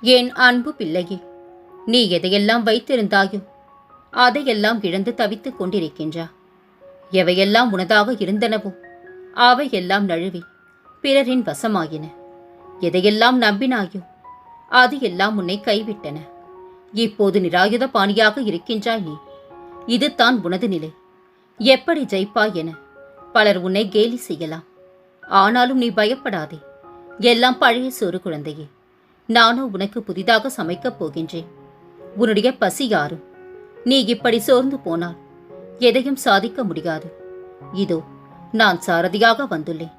என் அன்பு பிள்ளையே நீ எதையெல்லாம் வைத்திருந்தாயோ அதையெல்லாம் இழந்து தவித்துக் கொண்டிருக்கின்றா. எவையெல்லாம் உனதாக இருந்தனவோ அவையெல்லாம் நழுவி பிறரின் வசமாயின. எதையெல்லாம் நம்பினாயோ அது எல்லாம் உன்னை கைவிட்டன. இப்போது நிராயுத பாணியாக இருக்கின்றாய் நீ. இதுதான் உனது நிலை. எப்படி ஜெயிப்பாய் என பலர் உன்னை கேலி செய்யலாம். ஆனாலும் நீ பயப்படாதே. எல்லாம் பழைய சோறு குழந்தையே. நானோ உனக்கு புதிதாக சமைக்கப் போகின்றேன். உன்னுடைய பசி யாரும் நீ இப்படி சோர்ந்து போனால் எதையும் சாதிக்க முடியாது. இதோ நான் சாரதியாக வந்துள்ளேன்.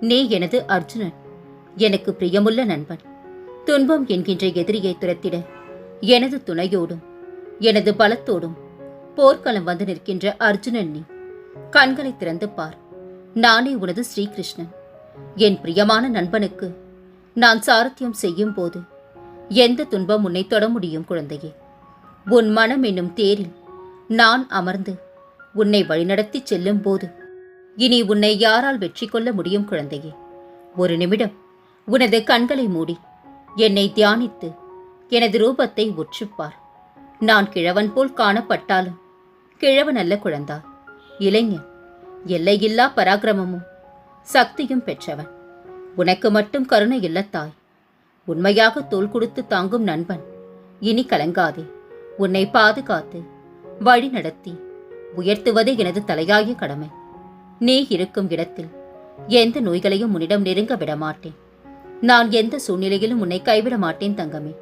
நீ எனது அர்ஜுனன். எனக்கு பிரியமுள்ள நண்பன். துன்பம் என்கின்ற எதிரியை துரத்திட எனது துணையோடும் எனது பலத்தோடும் போர்க்களம் வந்து நிற்கின்ற அர்ஜுனன் நீ. கண்களை திறந்து பார். நானே உனது ஸ்ரீகிருஷ்ணன். என் பிரியமான நண்பனுக்கு நான் சாரத்தியம் செய்யும் போது எந்த துன்பம் உன்னை தொட முடியும் குழந்தையே? உன் மனம் என்னும் தேரில் நான் அமர்ந்து உன்னை வழிநடத்தி செல்லும் போது இனி உன்னை யாரால் வெற்றி கொள்ள முடியும் குழந்தையே? ஒரு நிமிடம் உனது கண்களை மூடி என்னை தியானித்து எனது ரூபத்தை உற்றுப்பார். நான் கிழவன் போல் காணப்பட்டாலும் கிழவன் அல்ல குழந்தா. இளைஞன் எல்லையில்லா பராக்கிரமமும் சக்தியும் பெற்றவன். உனக்கு மட்டும் கருணை இல்ல தாய். உண்மையாக தோல் கொடுத்து தாங்கும் நண்பன் இனி கலங்காதே. உன்னை பாதுகாத்து வழி நடத்தி உயர்த்துவதே எனது தலையாய கடமை. நீ இருக்கும் இடத்தில் எந்த நோய்களையும் உன்னிடம் நெருங்க விட மாட்டேன் நான் எந்த சூழ்நிலையிலும் உன்னை கைவிட மாட்டேன் தங்கமே.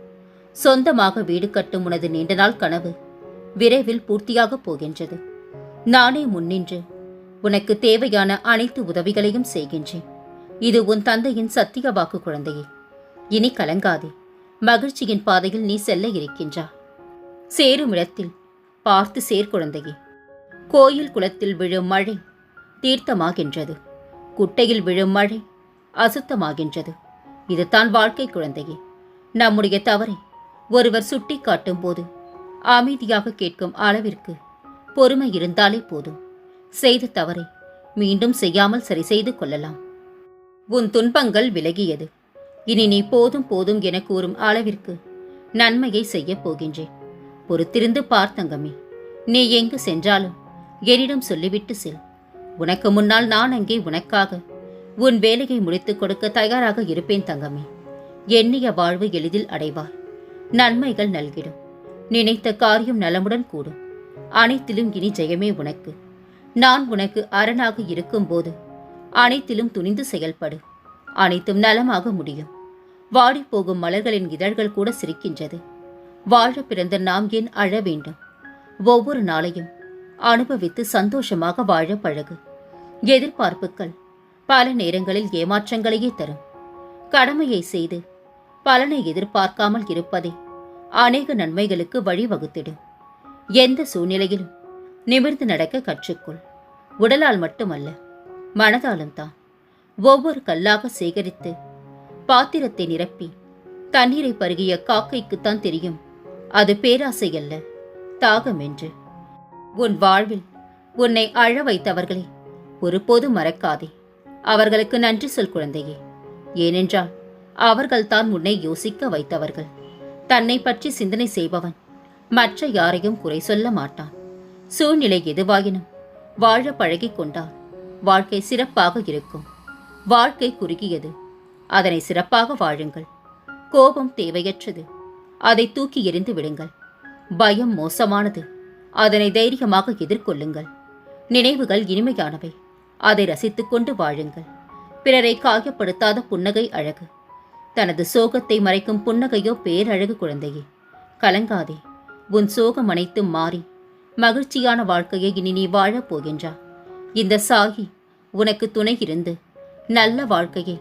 சொந்தமாக வீடு கட்டும் உனது நீண்ட நாள் கனவு விரைவில் பூர்த்தியாகப் போகின்றது. நானே முன்னின்று உனக்கு தேவையான அனைத்து உதவிகளையும் செய்கின்றேன். இது உன் தந்தையின் சத்திய வாக்கு குழந்தையே. இனி கலங்காதே. மகிழ்ச்சியின் பாதையில் நீ செல்ல இருக்கின்றா. சேரும் இடத்தில் பார்த்து சேர் குழந்தையே. கோயில் குளத்தில் விழும் மழை தீர்த்தமாகின்றது. குட்டையில் விழும் மழை அசுத்தமாகின்றது. இதுதான் வாழ்க்கை குழந்தையே. நம்முடைய தவறை ஒருவர் சுட்டி காட்டும் போது அமைதியாக கேட்கும் அளவிற்கு பொறுமை இருந்தாலே போதும். செய்த தவறை மீண்டும் செய்யாமல் சரி செய்து கொள்ளலாம். உன் துன்பங்கள் விலகியது. இனி நீ போதும் போதும் என கூறும் அளவிற்கு நன்மையை செய்யப் போகின்றேன். பொறுத்திருந்து பார்த்தங்கமே நீ எங்கு சென்றாலும் என்னிடம் சொல்லிவிட்டு செல். உனக்கு முன்னால் நான் அங்கே உனக்காக உன் வேலையை முடித்துக் கொடுக்க தயாராக இருப்பேன் தங்கமே. எண்ணிய வாழ்வு எளிதில் அடைவார். நன்மைகள் நல்கிடும். நினைத்த காரியம் நலமுடன் கூடும். அனைத்திலும் இனி ஜெயமே உனக்கு. நான் உனக்கு அரணாக இருக்கும்போது அனைத்திலும் துணிந்து செயல்படு. அனைத்தும் நலமாக முடியும். வாடிப்போகும் மலர்களின் இதழ்கள் கூட சிரிக்கின்றது. வாழ பிறந்த நாம் ஏன் அழ வேண்டும்? ஒவ்வொரு நாளையும் அனுபவித்து சந்தோஷமாக வாழ பழகு. எதிர்பார்ப்புகள் பல நேரங்களில் ஏமாற்றங்களையே தரும். கடமையை செய்து பலனை எதிர்பார்க்காமல் இருப்பதே அநேக நன்மைகளுக்கு வழிவகுத்திடும். எந்த சூழ்நிலையிலும் நிமிர்ந்து நடக்க கற்றுக்கொள். உடலால் மட்டுமல்ல மனதாலும் தான் ஒவ்வொரு கல்லாக சேகரித்து பாத்திரத்தை நிரப்பி தண்ணீரை பருகிய காக்கைக்குத்தான் தெரியும் அது பேராசை அல்ல தாகம் என்று. உன் வாழ்வில் உன்னை அழ வைத்தவர்களை ஒருபோது மறக்காதே. அவர்களுக்கு நன்றி சொல் குழந்தையே. ஏனென்றால் அவர்கள்தான் உன்னை யோசிக்க வைத்தவர்கள். தன்னை பற்றி சிந்தனை செய்பவன் மற்ற யாரையும் குறை சொல்ல மாட்டான். சூழ்நிலை எதுவாயினும் வாழ பழகிக் கொண்டான். வாழ்க்கை சிறப்பாக இருக்கும். வாழ்க்கை குறுகியது. அதனை சிறப்பாக வாழுங்கள். கோபம் தேவையற்றது. அதை தூக்கி எறிந்து விடுங்கள். பயம் மோசமானது. அதனை தைரியமாக எதிர்கொள்ளுங்கள். நினைவுகள் இனிமையானவை. அதை ரசித்துக்கொண்டு வாழுங்கள். பிறரை காயப்படுத்தாத புன்னகை அழகு. தனது சோகத்தை மறைக்கும் புன்னகையோ பேரழகு குழந்தையே. கலங்காதே. உன் சோகம் அனைத்தும் மாறி. மகிழ்ச்சியான வாழ்க்கையை இனி நீ வாழப் போகின்றா. இந்த சாகி உனக்கு துணை இருந்து நல்ல வாழ்க்கையை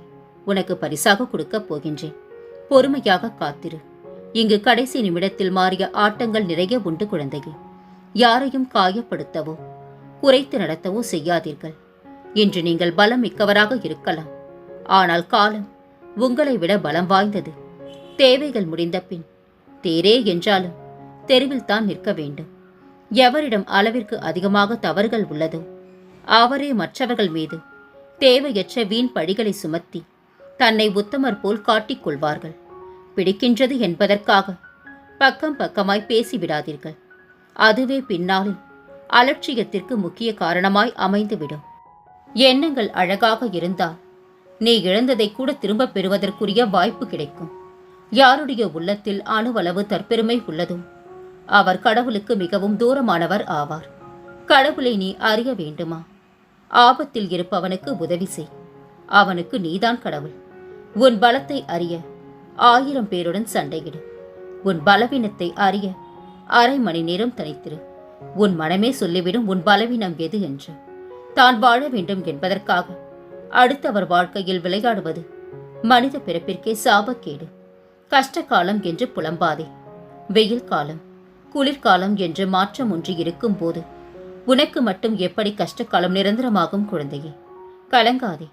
உனக்கு பரிசாக கொடுக்கப் போகின்றேன். பொறுமையாக காத்திரு. இங்கு கடைசி நிமிடத்தில் மாறிய ஆட்டங்கள் நிறைய உண்டு குழந்தையே. யாரையும் காயப்படுத்தவோ குறைத்து நடத்தவோ செய்யாதீர்கள். இன்று நீங்கள் பலம் மிக்கவராக இருக்கலாம். ஆனால் காலம் உங்களை விட பலம் வாய்ந்தது. தேவைகள் முடிந்த பின் தேரே என்றாலும் தெருவில் தான் நிற்க வேண்டும். எவரிடம் அளவிற்கு அதிகமாக தவறுகள் உள்ளதோ அவரே மற்றவர்கள் மீது தேவையற்ற வீண் பழிகளை சுமத்தி தன்னை உத்தமர் போல் காட்டிக் கொள்வார்கள். பிடிக்கின்றது என்பதற்காக பக்கம் பக்கமாய் பேசிவிடாதீர்கள். அதுவே பின்னாளில் அலட்சியத்திற்கு முக்கிய காரணமாய் அமைந்துவிடும். எண்ணங்கள் அழகாக இருந்தால் நீ இழந்ததை கூட திரும்பப் பெறுவதற்குரிய வாய்ப்பு கிடைக்கும். யாருடைய உள்ளத்தில் அணுவளவு தற்பெருமை உள்ளதும் அவர் கடவுளுக்கு மிகவும் தூரமானவர் ஆவார். கடவுளை நீ அறிய வேண்டுமா? ஆபத்தில் இருப்பவனுக்கு உதவி செய். அவனுக்கு நீதான் கடவுள். உன் பலத்தை அறிய ஆயிரம் பேருடன் சண்டையிடு. உன் பலவீனத்தை அறிய அரை மணி நேரம் தனித்திரு. உன் மனமே சொல்லிவிடும் உன் பலவீனம் எது என்று. தான் வாழ வேண்டும் என்பதற்காக அடுத்தவர் வாழ்க்கையில் விளையாடுவது மனித பிறப்பிற்கே சாபக்கேடு. கஷ்ட காலம் என்று புலம்பாதே. வெயில் காலம் குளிர்காலம் என்று மாற்றம் ஒன்று இருக்கும்போது உனக்கு மட்டும் எப்படி கஷ்டகாலம் நிரந்தரமாகும் குழந்தையே? கலங்காதே.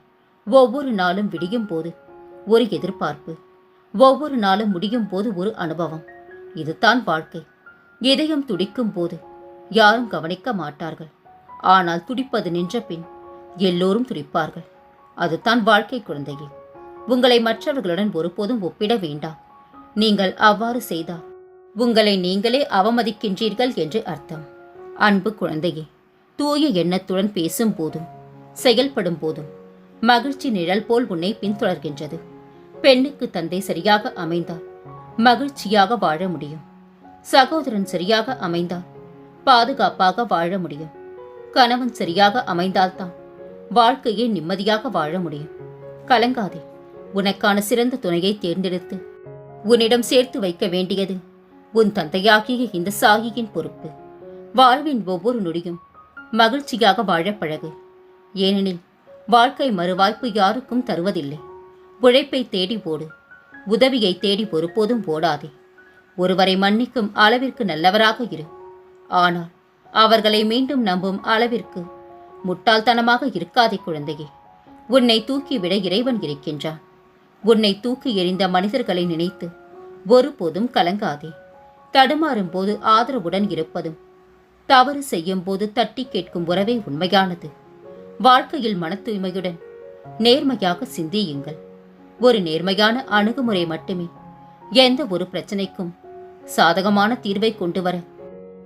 ஒவ்வொரு நாளும் விடியும் போது ஒரு எதிர்பார்ப்பு. ஒவ்வொரு நாளும் முடியும் போது ஒரு அனுபவம். இதுதான் வாழ்க்கை. இதயம் துடிக்கும் போது யாரும் கவனிக்க மாட்டார்கள். ஆனால் துடிப்பது நின்ற பின் எல்லோரும் துடிப்பார்கள். அதுதான் வாழ்க்கை குழந்தையே. உங்களை மற்றவர்களுடன் ஒருபோதும் ஒப்பிட வேண்டாம். நீங்கள் அவ்வாறு செய்தால் உங்களை நீங்களே அவமதிக்கின்றீர்கள் என்று அர்த்தம். அன்பு குழந்தையே தூய எண்ணத்துடன் பேசும் போதும் செயல்படும் போதும் மகிழ்ச்சி நிழல் போல் உன்னை பின்தொடர்கின்றது. பெண்ணுக்கு தந்தை சரியாக அமைந்தால் மகிழ்ச்சியாக வாழ முடியும். சகோதரன் சரியாக அமைந்தால் பாதுகாப்பாக வாழ முடியும். கணவன் சரியாக அமைந்தால்தான் வாழ்க்கையை நிம்மதியாக வாழ முடியும். கலங்காதே உனக்கான சிறந்த துணையை தேர்ந்தெடுத்து உன்னிடம் சேர்த்து வைக்க வேண்டியது உன் தந்தையாகிய இந்த சாகியின் பொறுப்பு. வாழ்வின் ஒவ்வொரு நொடியும் மகிழ்ச்சியாக வாழ பழகு. ஏனெனில் வாழ்க்கை மறுவாய்ப்பு யாருக்கும் தருவதில்லை. உழைப்பை தேடி ஓடு. உதவியை தேடி ஒருபோதும் ஓடாதே. ஒருவரை மன்னிக்கும் அளவிற்கு நல்லவராக இரு. ஆனால் அவர்களை மீண்டும் நம்பும் அளவிற்கு முட்டாள்தனமாக இருக்காதே குழந்தையே. உன்னை தூக்கிவிட இறைவன் இருக்கின்றான். உன்னை தூக்கி எறிந்த மனிதர்களை நினைத்து ஒருபோதும் கலங்காதே. தடுமாறும் போது ஆதரவுடன் இருப்பதும் தவறு செய்யும் போது தட்டி கேட்கும் உறவே உண்மையானது. வாழ்க்கையில் மன தூய்மையுடன் நேர்மையாக சிந்தியுங்கள். ஒரு நேர்மையான அணுகுமுறை மட்டுமே எந்த ஒரு பிரச்சனைக்கும் சாதகமான தீர்வை கொண்டு வர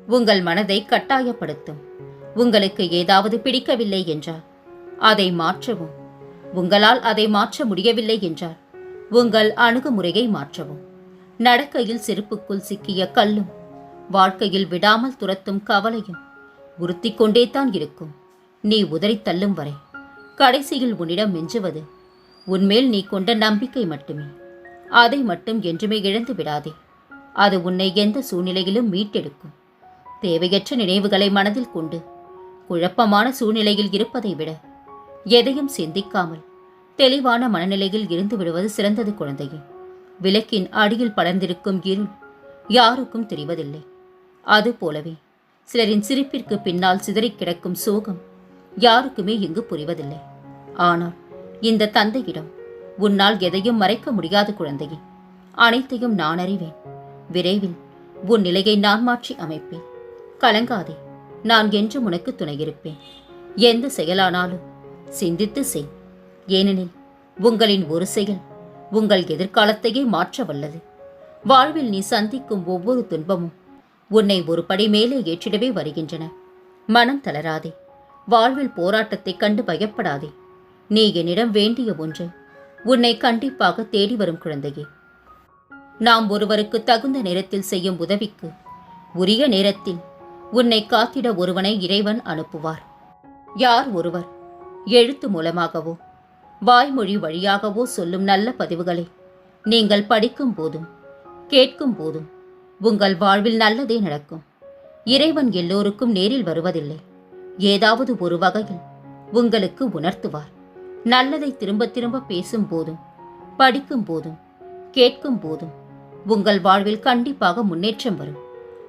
உங்கள் மனதை கட்டாயப்படுத்தும். உங்களுக்கு ஏதாவது பிடிக்கவில்லை என்றால் அதை மாற்றவும். உங்களால் அதை மாற்ற முடியவில்லை என்றால் உங்கள் அணுகுமுறையை மாற்றவும். நடக்கையில் செருப்புக்குள் சிக்கிய கல்லும் வாழ்க்கையில் விடாமல் துரத்தும் கவலையும் உறுத்திக் கொண்டேதான் இருக்கும். நீ உதறித் தள்ளும் வரை கடைசியில் உன்னிடம் மிஞ்சுவது உன்மேல் நீ கொண்ட நம்பிக்கை மட்டுமே. அதை மட்டும் என்றுமே இழந்து விடாதே. அது உன்னை எந்த சூழ்நிலையிலும் மீட்டெடுக்கும். தேவையற்ற நினைவுகளை மனதில் கொண்டு குழப்பமான சூழ்நிலையில் இருப்பதை விட எதையும் சிந்திக்காமல் தெளிவான மனநிலையில் இருந்து விடுவது சிறந்தது குழந்தையே. விளக்கின் அடியில் படர்ந்திருக்கும் இருள் யாருக்கும் தெரிவதில்லை. அதுபோலவே சிலரின் சிரிப்பிற்கு பின்னால் சிதறிக் கிடக்கும் சோகம் யாருக்குமே இங்கு புரிவதில்லை. ஆனால் இந்த தந்தையிடம் உன்னால் எதையும் மறைக்க முடியாது குழந்தையே. அனைத்தையும் நான் அறிவேன். விரைவில் உன் நிலையை நான் மாற்றி அமைப்பேன். கலங்காதே நான் என்றும் உனக்கு துணையிருப்பேன் எந்த செயலானாலும் சிந்தித்து செய். ஏனெனில் உங்களின் ஒரு செயல் உங்கள் எதிர்காலத்தையே மாற்ற வல்லது வாழ்வில் நீ சந்திக்கும் ஒவ்வொரு துன்பமும் உன்னை ஒரு படி மேலே ஏற்றிடவே வருகின்றன. மனம் தளராதே. வாழ்வில் போராட்டத்தைக் கண்டு பயப்படாதே. நீ என்னிடம் வேண்டிய ஒன்று உன்னை கண்டிப்பாக தேடி வரும் குழந்தையே. நாம் ஒருவருக்கு தகுந்த நேரத்தில் செய்யும் உதவிக்கு உரிய நேரத்தில் உன்னை காத்திட ஒருவனை இறைவன் அனுப்புவார். யார் ஒருவர்? எழுத்து மூலமாகவோ வாய்மொழி வழியாகவோ சொல்லும் நல்ல பதிவுகளை நீங்கள் படிக்கும் போதும் கேட்கும் போதும் உங்கள் வாழ்வில் நல்லதே நடக்கும். இறைவன் எல்லோருக்கும் நேரில் வருவதில்லை. ஏதாவது ஒரு வகையில் உங்களுக்கு உணர்த்துவார். நல்லதை திரும்ப திரும்ப பேசும் போதும் படிக்கும் போதும் கேட்கும் போதும் உங்கள் வாழ்வில் கண்டிப்பாக முன்னேற்றம் வரும்.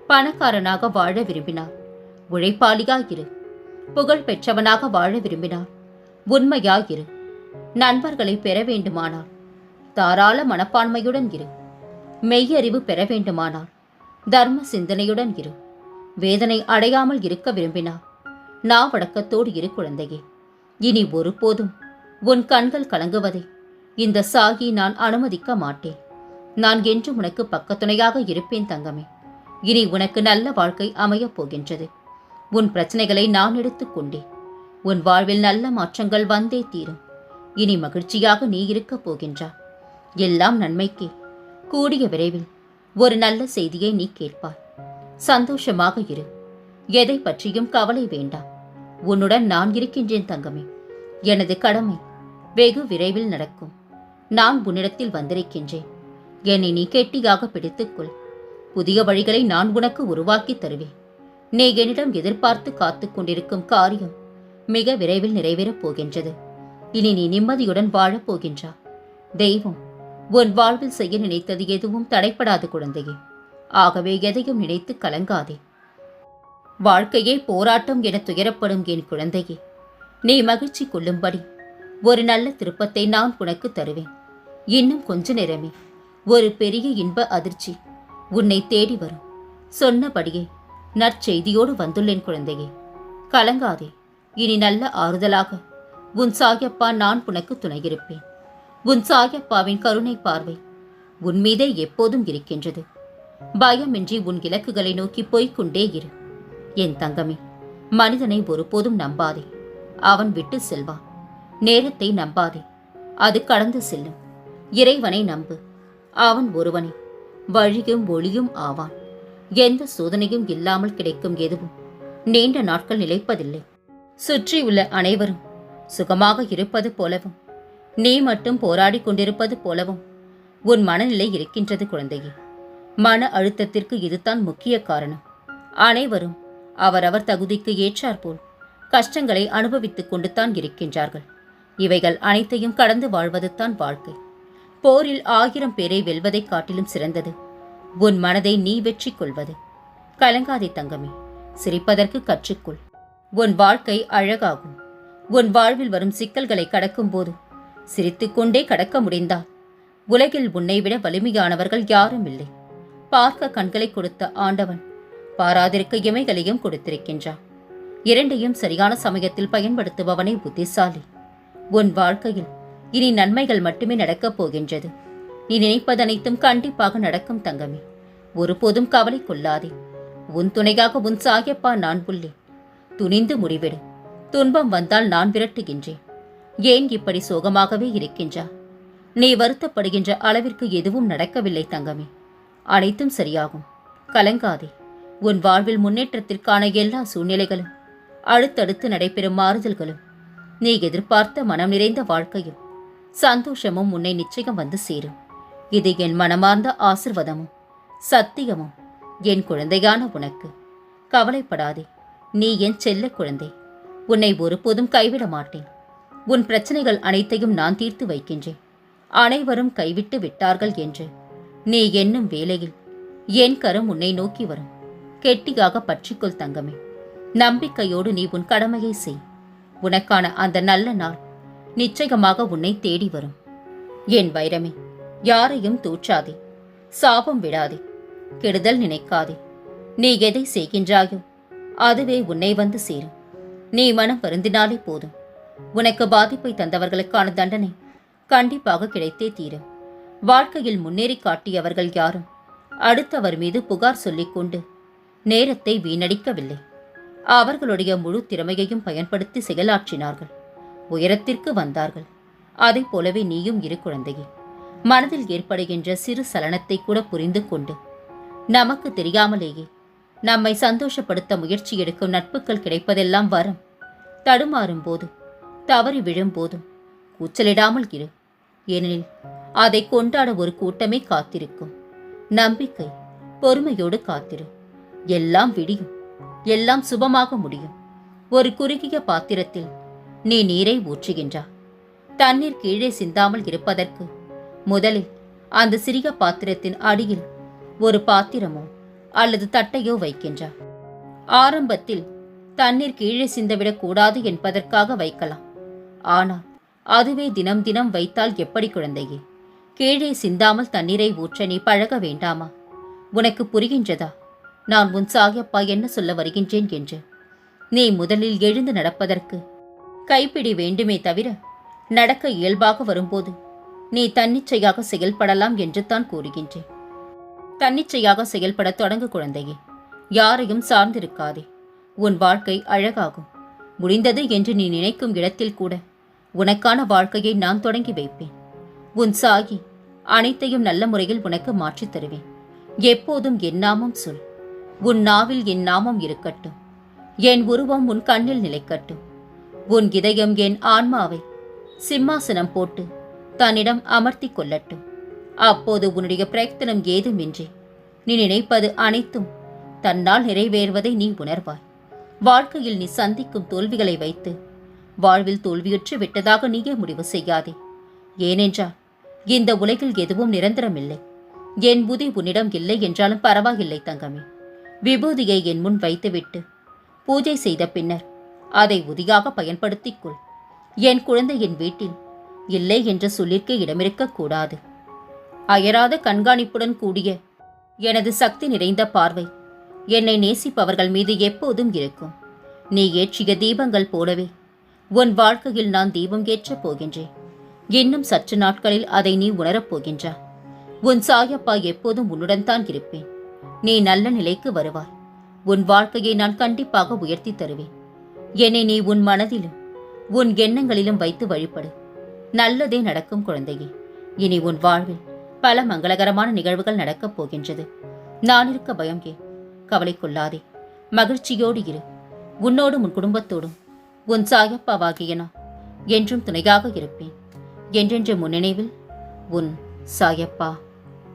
பணக்காரனாக வாழ விரும்பினார். உழைப்பாளியாயிரு புகழ் பெற்றவனாக வாழ விரும்பினார். உண்மையாயிரு நண்பர்களை பெற வேண்டுமானால் தாராள மனப்பான்மையுடன் இரு. மெய்யறிவு பெற வேண்டுமானால் தர்ம சிந்தனையுடன் இரு. வேதனை அடையாமல் இருக்க விரும்பினார் நாவடக்கத்தோடு இரு குழந்தையே. இனி ஒருபோதும் உன் கண்கள் கலங்குவதை இந்த சாகி நான் அனுமதிக்க மாட்டேன். நான் என்றும் உனக்கு பக்கத்துணையாக இருப்பேன் தங்கமே. இனி உனக்கு நல்ல வாழ்க்கை அமையப் போகின்றது. உன் பிரச்சனைகளை நான் எடுத்துக்கொண்டேன் உன் வாழ்வில் நல்ல மாற்றங்கள் வந்தே தீரும். இனி மகிழ்ச்சியாக நீ இருக்கப் போகின்றாய் எல்லாம் நன்மைக்கே. கூடிய விரைவில் ஒரு நல்ல செய்தியை நீ கேட்பாய். சந்தோஷமாக இரு. எதை பற்றியும் கவலை வேண்டாம் உன்னுடன் நான் இருக்கின்றேன் தங்கமே. எனது கடமை வெகு விரைவில் நடக்கும். நான் உன்னிடத்தில் வந்திருக்கின்றேன். என்னை நீ கெட்டியாக பிடித்துக்கொள் புதிய வழிகளை நான் உனக்கு உருவாக்கி தருவேன். நீ என்னிடம் எதிர்பார்த்து காத்து கொண்டிருக்கும் காரியம் மிக விரைவில் நிறைவேறப் போகின்றது. இனி நீ நிம்மதியுடன் வாழப் போகின்றா. தெய்வம் உன் வாழ்வில் செய்ய நினைத்தது எதுவும் தடைப்படாது குழந்தையே. ஆகவே எதையும் நினைத்து கலங்காதே. வாழ்க்கையே போராட்டம் என துயரப்படும் என் குழந்தையே நீ மகிழ்ச்சி கொள்ளும்படி ஒரு நல்ல திருப்பத்தை நான் உனக்கு தருவேன். இன்னும் கொஞ்ச நேரமே ஒரு பெரிய இன்ப அதிர்ச்சி உன்னை தேடி வரும். சொன்னபடியே நற்செய்தியோடு வந்துள்ளேன் குழந்தையே. கலங்காதே இனி நல்ல ஆறுதலாக உன் சாயப்பா நான் உனக்கு துணையிருப்பேன் உன் சாயப்பாவின் கருணை பார்வை உன் மீதே எப்போதும் இருக்கின்றது. பயமின்றி உன் இலக்குகளை நோக்கி போய்க் கொண்டே இரு. என் தங்கமே மனிதனை ஒருபோதும் நம்பாதே. அவன் விட்டு செல்வான் நேரத்தை நம்பாதே. அது கடந்து செல்லும். இறைவனை நம்பு. அவன் ஒருவனே. வழியும் ஒளியும் ஆவான். எந்த சோதனையும் இல்லாமல் கிடைக்கும் எதுவும். நீண்ட நாட்கள் நிலைப்பதில்லை. சுற்றியுள்ள அனைவரும் சுகமாக இருப்பது போலவும் நீ மட்டும் போராடிக் கொண்டிருப்பது போலவும் உன் மனநிலை இருக்கின்றது குழந்தையே. மன அழுத்தத்திற்கு இதுதான் முக்கிய காரணம். அனைவரும் அவரவர் தகுதிக்கு ஏற்றாற்போல் கஷ்டங்களை அனுபவித்துக் கொண்டு தான் இருக்கின்றார்கள். இவைகள் அனைத்தையும் கடந்து வாழ்வதுதான் வாழ்க்கை. போரில் ஆயிரம் பேரை வெல்வதைக் காட்டிலும் சிறந்தது. உன் மனதை நீ வெற்றி கொள்வது. கலங்காதே தங்கமே சிரிப்பதற்கு கற்றுக்கொள். உன் வாழ்க்கை அழகாகும். உன் வாழ்வில் வரும் சிக்கல்களை கடக்கும்போது சிரித்துக்கொண்டே கடக்க முடிந்தாள் உலகில் உன்னை விட வலிமையானவர்கள் யாரும் இல்லை. பார்க்க கண்களை கொடுத்த ஆண்டவன் பாராதிருக்க இமைகளையும் கொடுத்திருக்கின்றான் இரண்டையும் சரியான சமயத்தில் பயன்படுத்துபவனை புத்திசாலி. உன் வாழ்க்கையில் இனி நன்மைகள் மட்டுமே நடக்கப் போகின்றது. நீ நினைப்பதனைத்தும் கண்டிப்பாக நடக்கும் தங்கமே. ஒருபோதும் கவலை கொள்ளாதே. உன் துணையாக உன் சாயப்பா நான் உள்ளேன். துணிந்து முடிவிடு. துன்பம் வந்தால் நான் விரட்டுகின்றேன். ஏன் இப்படி சோகமாகவே இருக்கின்றா நீ வருத்தப்படுகின்ற அளவிற்கு எதுவும் நடக்கவில்லை தங்கமே. அனைத்தும் சரியாகும். கலங்காதே. உன் வாழ்வில் முன்னேற்றத்திற்கான எல்லா சூழ்நிலைகளும் அடுத்தடுத்து நடைபெறும் மாறுதல்களும் நீ எதிர்பார்த்த மனம் நிறைந்த வாழ்க்கையும் சந்தோஷமும் உன்னை நிச்சயம் வந்து சேரும். இது என் மனமார்ந்த ஆசிர்வாதமும் சத்தியமும் என் குழந்தையான உனக்கு. கவலைப்படாதே. நீ என் செல்ல குழந்தை. உன்னை ஒருபோதும் கைவிட மாட்டேன். உன் பிரச்சனைகள் அனைத்தையும் நான் தீர்த்து வைக்கின்றேன். அனைவரும் கைவிட்டு விட்டார்கள் என்று. நீ என்னும் வேளையில் என் கரம் உன்னை நோக்கி வரும். கெட்டியாக பற்றிக்கொள் தங்கமே. நம்பிக்கையோடு நீ உன் கடமையை செய். உனக்கான அந்த நல்ல நாள் நிச்சயமாக உன்னை தேடி வரும். என் வைரமே யாரையும் தூற்றாதே. சாபம் விடாதே. கெடுதல் நினைக்காதே. நீ எதை செய்கின்றாயோ அதுவே உன்னை வந்து சேரும். நீ மனம் வருந்தினாலே போதும். உனக்கு பாதிப்பை தந்தவர்களுக்கான தண்டனை கண்டிப்பாக கிடைத்தே தீரும். வாழ்க்கையில் முன்னேறி காட்டியவர்கள் யாரும் அடுத்தவர் மீது புகார் சொல்லிக்கொண்டு நேரத்தை வீணடிக்கவில்லை. அவர்களுடைய முழு திறமையையும் பயன்படுத்தி செயலாற்றினார்கள். உயரத்திற்கு வந்தார்கள். அதைப் போலவே நீயும் இரு குழந்தையே. மனதில் ஏற்படுகின்ற சிறு சலனத்தை கூட புரிந்து கொண்டு நமக்கு தெரியாமலேயே நம்மை சந்தோஷப்படுத்த முயற்சி எடுக்கும் நட்புகள் கிடைப்பதெல்லாம் வரும். தடுமாறும் போது தவறி விழும் போதும் கூச்சலிடாமல் இரு. ஏனெனில் அதை கொண்டாட ஒரு கூட்டமே காத்திருக்கும். நம்பிக்கை பொறுமையோடு காத்திரு. எல்லாம் விடியும். எல்லாம் சுபமாக முடியும். ஒரு குறுகிய பாத்திரத்தில் நீ நீரை ஊற்றுகின்றா. தண்ணீர் கீழே சிந்தாமல் இருப்பதற்கு முதலில் அந்த சிறிய பாத்திரத்தின் அடியில் ஒரு பாத்திரமோ அல்லது தட்டையோ வைக்கின்றா. ஆரம்பத்தில் தண்ணீர் கீழே சிந்தவிடக் கூடாது என்பதற்காக வைக்கலாம். ஆனால் அதுவே தினம் தினம் வைத்தால் எப்படி குழந்தையே? கீழே சிந்தாமல் தண்ணீரை ஊற்ற நீ பழக வேண்டாமா? உனக்கு புரிகின்றதா? நான் உன் சாயப்பா என்ன சொல்ல வருகின்றேன் என்று. நீ முதலில் எழுந்து நடப்பதற்கு கைப்பிடி வேண்டுமே தவிர நடக்க இயல்பாக வரும்போது நீ தன்னிச்சையாக செயல்படலாம் என்று தான் கூறுகின்றேன். தன்னிச்சையாக செயல்பட தொடங்கு குழந்தையே யாரையும் சார்ந்திருக்காதே. உன் வாழ்க்கை அழகாகும். முடிந்தது என்று நீ நினைக்கும் இடத்தில் கூட உனக்கான வாழ்க்கையை நான் தொடங்கி வைப்பேன். உன் சாகி அனைத்தையும் நல்ல முறையில் உனக்கு மாற்றித் தருவேன். எப்போதும் என் நாமம் சொல். உன் நாவில் என் நாமம் இருக்கட்டும். என் உருவம் உன் கண்ணில் நிலைக்கட்டும். உன் இதயம் என் ஆன்மாவை சிம்மாசனம் போட்டு தன்னிடம் அமர்த்திக் கொள்ளட்டும். அப்போது உன்னுடைய பிரயத்தனம் ஏதுமின்றி நீ நினைப்பது அனைத்தும் தன்னால் நிறைவேறுவதை நீ உணர்வாய். வாழ்க்கையில் நீ சந்திக்கும் தோல்விகளை வைத்து வாழ்வில் தோல்வியுற்று விட்டதாக நீயே முடிவு செய்யாதே. ஏனென்றால் இந்த உலகில் எதுவும் நிரந்தரமில்லை. என் புதி உன்னிடம் இல்லை என்றாலும் பரவாயில்லை தங்கமே. விபூதியை என் முன் வைத்துவிட்டு பூஜை செய்த பின்னர் அதை உதியாக பயன்படுத்திக் கொள் என் குழந்தை என் வீட்டில் இல்லை என்ற சொல்லிற்க இடமிருக்கக் கூடாது. அயராத கண்காணிப்புடன் கூடிய எனது சக்தி நிறைந்த பார்வை என்னை நேசிப்பவர்கள் மீது எப்போதும் இருக்கும். நீ ஏற்றிய தீபங்கள் போலவே உன் வாழ்க்கையில் நான் தீபம் ஏற்றப் போகின்றேன். இன்னும் சற்று நாட்களில் அதை நீ உணரப் போகின்றா. உன் சாயப்பா எப்போதும் உன்னுடன் தான் இருப்பேன். நீ நல்ல நிலைக்கு வருவாய். உன் வாழ்க்கையை நான் கண்டிப்பாக உயர்த்தி தருவேன். என்னை நீ உன் மனதிலும் உன் எண்ணங்களிலும் வைத்து வழிபடு. நல்லதே நடக்கும் குழந்தையே. இனி உன் வாழ்வில் பல மங்களகரமான நிகழ்வுகள் நடக்கப் போகின்றது. நான் இருக்க பயம் ஏன்? கவலை கொள்ளாதே மகிழ்ச்சியோடு இரு. உன்னோடும் உன் குடும்பத்தோடும் உன் சாயப்பாவாகிய நான் என்றும் துணையாக இருப்பேன். என்றென்று முன்னினைவில் உன் சாயப்பா